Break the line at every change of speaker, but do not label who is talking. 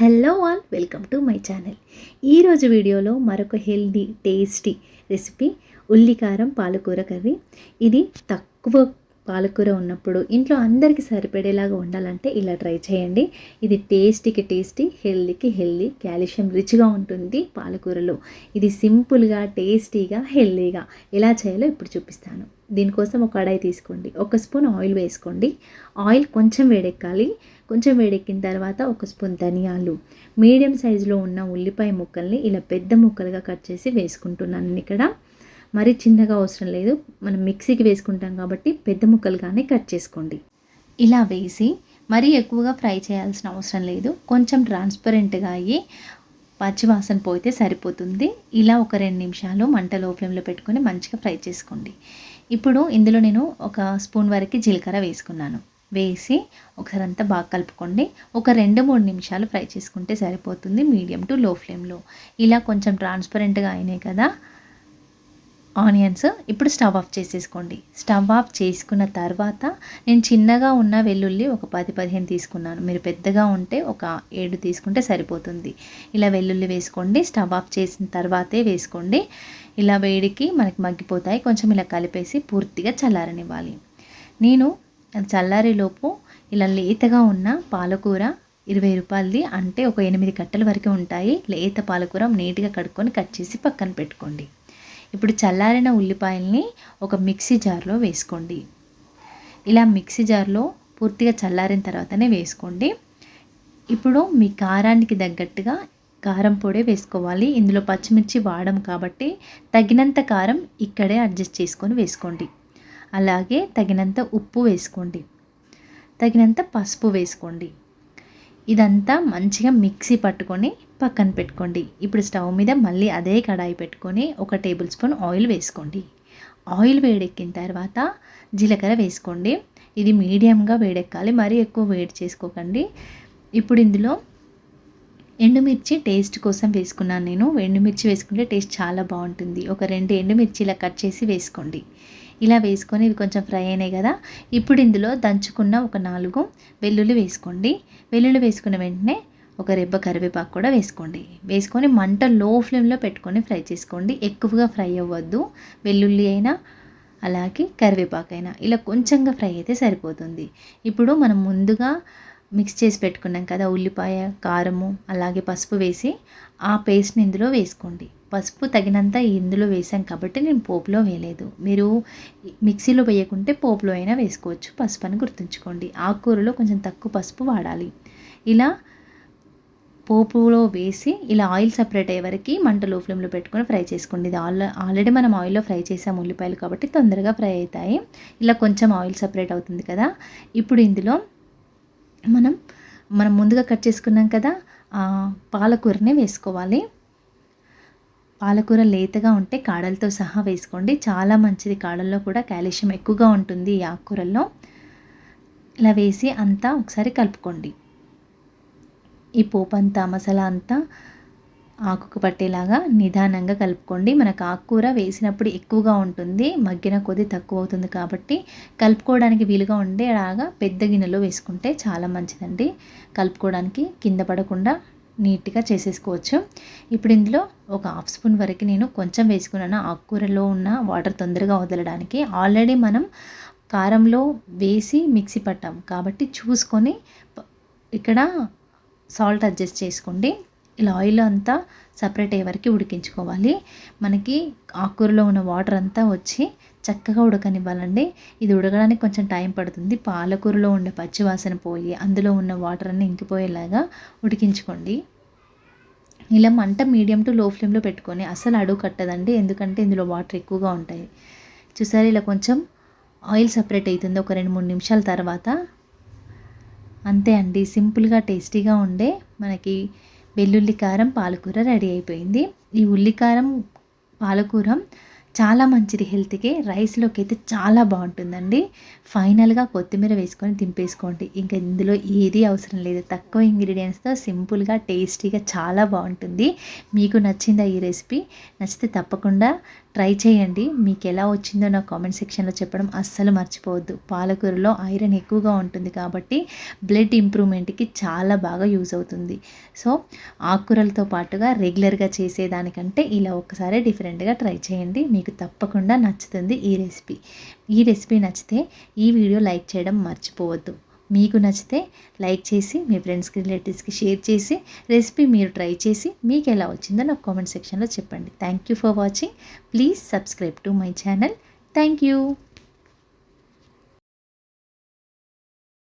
Hello all welcome to my channel. ఈరోజు వీడియోలో మరొక హెల్దీ టేస్టీ రెసిపీ ఉల్లికారం పాలకూర కర్రీ. ఇది తక్కువ పాలకూర ఉన్నప్పుడు ఇంట్లో అందరికీ సరిపడేలాగా ఉండాలంటే ఇలా ట్రై చేయండి. ఇది టేస్టీకి టేస్టీ హెల్దీకి హెల్దీ కాల్షియం రిచ్గా ఉంటుంది పాలకూరలో. ఇది సింపుల్గా టేస్టీగా హెల్దీగా ఎలా చేయాలో ఇప్పుడు చూపిస్తాను. దీనికోసం ఒక కడాయి తీసుకోండి. ఒక స్పూన్ ఆయిల్ వేసుకోండి. ఆయిల్ కొంచెం వేడెక్కాలి. కొంచెం వేడెక్కిన తర్వాత ఒక స్పూన్ ధనియాలు. మీడియం సైజులో ఉన్న ఉల్లిపాయ ముక్కల్ని ఇలా పెద్ద ముక్కలుగా కట్ చేసి వేసుకుంటున్నాను ఇక్కడ మరీ చిన్నగా అవసరం లేదు. మనం మిక్సీకి వేసుకుంటాం కాబట్టి పెద్ద ముక్కలుగానే కట్ చేసుకోండి. ఇలా వేసి మరీ ఎక్కువగా ఫ్రై చేయాల్సిన అవసరం లేదు. కొంచెం ట్రాన్స్పరెంట్గా అయ్యి పచ్చివాసన పోయితే సరిపోతుంది. ఇలా ఒక రెండు నిమిషాలు మంట లో ఫ్లేమ్లో పెట్టుకొని మంచిగా ఫ్రై చేసుకోండి. ఇప్పుడు ఇందులో నేను ఒక స్పూన్ వరకు జీలకర్ర వేసుకున్నాను. వేసి ఒకసారి అంతా బాగా కలుపుకోండి. ఒక రెండు మూడు నిమిషాలు ఫ్రై చేసుకుంటే సరిపోతుంది మీడియం టు లో ఫ్లేమ్లో. ఇలా కొంచెం ట్రాన్స్పరెంట్గా అయినాయి కదా. ఆనియన్స్ ఇప్పుడు స్టవ్ ఆఫ్ చేసేసుకోండి. స్టవ్ ఆఫ్ చేసుకున్న తర్వాత నేను చిన్నగా ఉన్న వెల్లుల్లి ఒక పది పదిహేను తీసుకున్నాను. మీరు పెద్దగా ఉంటే ఒక ఏడు తీసుకుంటే సరిపోతుంది. ఇలా వెల్లుల్లి వేసుకోండి. స్టవ్ ఆఫ్ చేసిన తర్వాతే వేసుకోండి. ఇలా వేడికి మనకి మగ్గిపోతాయి. కొంచెం ఇలా కలిపేసి పూర్తిగా చల్లారనివ్వాలి. నేను చల్లారేలోపు ఇలా లేతగా ఉన్న పాలకూర ఇరవై రూపాయలది అంటే ఒక ఎనిమిది కట్టల వరకు ఉంటాయి. లేత పాలకూర నీట్గా కడుక్కొని కట్ చేసి పక్కన పెట్టుకోండి. ఇప్పుడు చల్లారిన ఉల్లిపాయల్ని ఒక మిక్సీ జార్లో వేసుకోండి. ఇలా మిక్సీ జార్లో పూర్తిగా చల్లారిన తర్వాతనే వేసుకోండి. ఇప్పుడు మీ కారానికి తగ్గట్టుగా కారం పొడి వేసుకోవాలి. ఇందులో పచ్చిమిర్చి వాడడం కాబట్టి తగినంత కారం ఇక్కడే అడ్జస్ట్ చేసుకొని వేసుకోండి. అలాగే తగినంత ఉప్పు వేసుకోండి. తగినంత పసుపు వేసుకోండి. ఇదంతా మంచిగా మిక్సీ పట్టుకొని పక్కన పెట్టుకోండి. ఇప్పుడు స్టవ్ మీద మళ్ళీ అదే కడాయి పెట్టుకొని ఒక టేబుల్ స్పూన్ ఆయిల్ వేసుకోండి. ఆయిల్ వేడెక్కిన తర్వాత జీలకర్ర వేసుకోండి. ఇది మీడియంగా వేడెక్కాలి మరీ ఎక్కువ వేడి చేసుకోకండి. ఇప్పుడు ఇందులో ఎండుమిర్చి టేస్ట్ కోసం వేసుకున్నాను నేను. ఎండుమిర్చి వేసుకుంటే టేస్ట్ చాలా బాగుంటుంది. ఒక రెండు ఎండుమిర్చి ఇలా కట్ చేసి వేసుకోండి. ఇలా వేసుకొని ఇవి కొంచెం ఫ్రై అయినాయి కదా. ఇప్పుడు ఇందులో దంచుకున్న ఒక నాలుగు వెల్లుల్లి వేసుకోండి. వెల్లుల్లి వేసుకున్న వెంటనే ఒక రెబ్బ కరివేపాకు కూడా వేసుకోండి. వేసుకొని మంట లో ఫ్లేమ్లో పెట్టుకొని ఫ్రై చేసుకోండి. ఎక్కువగా ఫ్రై అవ్వద్దు. వెల్లుల్లి అయినా అలాగే కరివేపాకు అయినా ఇలా కొంచెంగా ఫ్రై అయితే సరిపోతుంది. ఇప్పుడు మనం ముందుగా మిక్స్ చేసి పెట్టుకున్నాం కదా ఉల్లిపాయ కారము అలాగే పసుపు వేసి ఆ పేస్ట్ని ఇందులో వేసుకోండి. పసుపు తగినంత ఇందులో వేసాం కాబట్టి నేను పోపులో వేయలేదు. మీరు మిక్సీలో వేయకుంటే పోపులో అయినా వేసుకోవచ్చు. పసుపు అని గుర్తుంచుకోండి. ఆకుకూరలో కొంచెం తక్కువ పసుపు వాడాలి. ఇలా పోపులో వేసి ఇలా ఆయిల్ సపరేట్ అయ్యే వరకు మంట లో ఫ్లేమ్లో పెట్టుకొని ఫ్రై చేసుకోండి. ఇది ఆల్ ఆల్రెడీ మనం ఆయిల్లో ఫ్రై చేసాం ఉల్లిపాయలు కాబట్టి తొందరగా ఫ్రై అవుతాయి. ఇలా కొంచెం ఆయిల్ సపరేట్ అవుతుంది కదా. ఇప్పుడు ఇందులో మనం మనం ముందుగా కట్ చేసుకున్నాం కదా పాలకూరని వేసుకోవాలి. పాలకూర లేతగా ఉంటే కాడలతో సహా వేసుకోండి. చాలా మంచిది. కాడల్లో కూడా కాల్షియం ఎక్కువగా ఉంటుంది ఈ ఆకుకూరల్లో. ఇలా వేసి అంతా ఒకసారి కలుపుకోండి. ఈ పోపు అంతా మసాలా అంతా ఆకుకు పట్టేలాగా నిదానంగా కలుపుకోండి. మనకు ఆకుకూర వేసినప్పుడు ఎక్కువగా ఉంటుంది. మగ్గిన కొద్ది తక్కువ అవుతుంది కాబట్టి కలుపుకోవడానికి వీలుగా ఉండేలాగా పెద్ద గిన్నెలో వేసుకుంటే చాలా మంచిదండి. కలుపుకోవడానికి కింద పడకుండా నీట్గా చేసేసుకోవచ్చు. ఇప్పుడు ఇందులో ఒక హాఫ్ స్పూన్ వరకు నేను కొంచెం వేసుకున్నాను. ఆకుకూరలో ఉన్న వాటర్ తొందరగా వదలడానికి. ఆల్రెడీ మనం కారంలో వేసి మిక్సీ పట్టాం. కాబట్టి చూసుకొని ఇక్కడ సాల్ట్ అడ్జస్ట్ చేసుకోండి. ఇలా ఆయిల్ అంతా సపరేట్ అయ్యే వరకు ఉడికించుకోవాలి. మనకి ఆకుకూరలో ఉన్న వాటర్ అంతా వచ్చి చక్కగా ఉడకనివ్వాలండి. ఇది ఉడకడానికి కొంచెం టైం పడుతుంది. పాలకూరలో ఉండే పచ్చివాసన పోయి అందులో ఉన్న వాటర్ అన్నీ ఇంకిపోయేలాగా ఉడికించుకోండి. ఇలా మంట మీడియం టు లో ఫ్లేమ్లో పెట్టుకొని అసలు అడుగు కట్టదండి. ఎందుకంటే ఇందులో వాటర్ ఎక్కువగా ఉంటాయి. చూసారు? ఇలా కొంచెం ఆయిల్ సపరేట్ అవుతుంది ఒక రెండు మూడు నిమిషాల తర్వాత. అంతే అండి. సింపుల్గా టేస్టీగా ఉండే మనకి వెల్లుల్లి కారం పాలకూర రెడీ అయిపోయింది. ఈ ఉల్లికారం పాలకూర చాలా మంచిది హెల్త్కి. రైస్లోకి అయితే చాలా బాగుంటుందండి. ఫైనల్గా కొత్తిమీర వేసుకొని తింపేసుకోండి ఇంకా ఇందులో ఏది అవసరం లేదు. తక్కువ ఇంగ్రీడియంట్స్తో సింపుల్గా టేస్టీగా చాలా బాగుంటుంది. మీకు నచ్చిందా ఈ రెసిపీ? నచ్చితే తప్పకుండా ట్రై చేయండి. మీకు ఎలా వచ్చిందో నా కామెంట్ సెక్షన్లో చెప్పడం అస్సలు మర్చిపోవద్దు. పాలకూరలో ఐరన్ ఎక్కువగా ఉంటుంది కాబట్టి బ్లడ్ ఇంప్రూవ్మెంట్కి చాలా బాగా యూజ్ అవుతుంది. సో ఆకుకూరలతో పాటుగా రెగ్యులర్గా చేసేదానికంటే ఇలా ఒకసారి డిఫరెంట్గా ట్రై చేయండి. మీకు తప్పకుండా నచ్చుతుంది ఈ రెసిపీ. ఈ రెసిపీ నచ్చితే ఈ వీడియో లైక్ చేయడం మర్చిపోవద్దు. మీకు నచ్చితే లైక్ చేసి మీ ఫ్రెండ్స్కి రిలేటివ్స్కి షేర్ చేసి రెసిపీ మీరు ట్రై చేసి మీకు ఎలా వచ్చిందో నాకు కామెంట్ సెక్షన్లో చెప్పండి. Thank you for watching. Please subscribe to my channel. Thank you